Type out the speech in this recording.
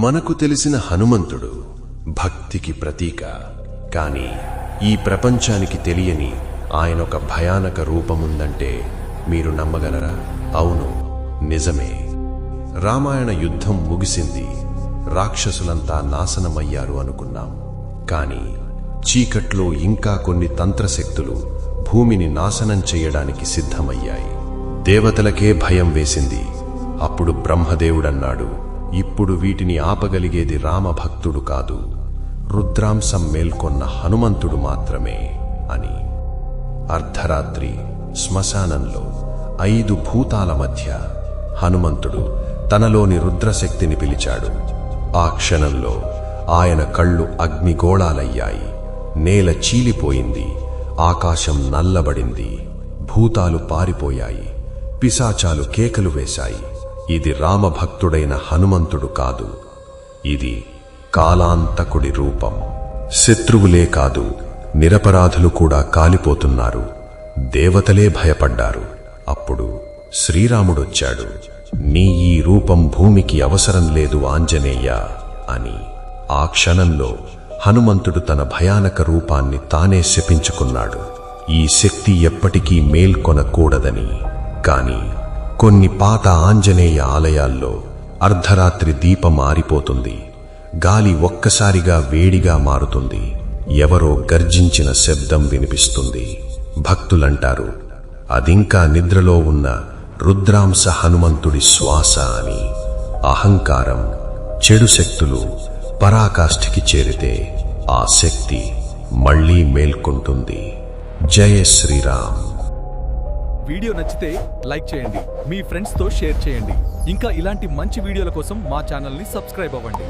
మనకు తెలిసిన హనుమంతుడు భక్తికి ప్రతీక. కానీ ఈ ప్రపంచానికి తెలియని ఆయన ఒక భయానక రూపముందంటే మీరు నమ్మగలరా? అవును నిజమే. రామాయణ యుద్ధం ముగిసింది. రాక్షసులంతా నాశనమయ్యారు అనుకున్నాం. కాని చీకట్లో ఇంకా కొన్ని తంత్రశక్తులు భూమిని నాశనం చేయడానికి సిద్ధమయ్యాయి. దేవతలకే భయం వేసింది. అప్పుడు బ్రహ్మదేవుడన్నాడు ఇప్పుడు వీటిని ఆపగలిగేది రామభక్తుడు కాదు. రుద్రాంశం మేల్కొన్న హనుమంతుడు మాత్రమే అని. అర్ధరాత్రి శ్మశానంలో ఐదు భూతాల మధ్య హనుమంతుడు తనలోని రుద్రశక్తిని పిలిచాడు. ఆ క్షణంలో ఆయన కళ్ళు అగ్నిగోళాలయ్యాయి. నేల చీలిపోయింది. ఆకాశం నల్లబడింది. భూతాలు పారిపోయాయి. పిశాచాలు కేకలు వేశాయి. ఇది రామభక్తుడైన హనుమంతుడు కాదు. ఇది కాలాంతకుడి రూపం. శత్రువులే కాదు నిరపరాధులు కూడా కాలిపోతున్నారు. దేవతలే భయపడ్డారు. అప్పుడు శ్రీరాముడొచ్చాడు. నీ ఈ రూపం భూమికి అవసరం లేదు ఆంజనేయ అని. ఆ క్షణంలో హనుమంతుడు తన భయానక రూపాన్ని తానే శపించుకున్నాడు. ఈ శక్తి ఎప్పటికీ మేల్కొనకూడదని. కానీ కొన్ని పాత ఆంజనేయ ఆలయాల్లో అర్ధరాత్రి దీపం ఆరిపోతుంది. గాలి ఒక్కసారిగా వేడిగా మారుతుంది. ఎవరో గర్జించిన శబ్దం వినిపిస్తుంది. భక్తులంటారు అదింకా నిద్రలో ఉన్న రుద్రాంశ హనుమంతుడి శ్వాస అని. అహంకారం చెడు శక్తులు పరాకాష్ఠికి చేరితే ఆ శక్తి మళ్ళీ మేల్కొంటుంది. జయ శ్రీరామ్. వీడియో నచ్చితే లైక్ చేయండి మీ ఫ్రెండ్స్తో షేర్ చేయండి. ఇంకా ఇలాంటి మంచి వీడియోల కోసం మా ఛానల్ని సబ్స్క్రైబ్ అవ్వండి.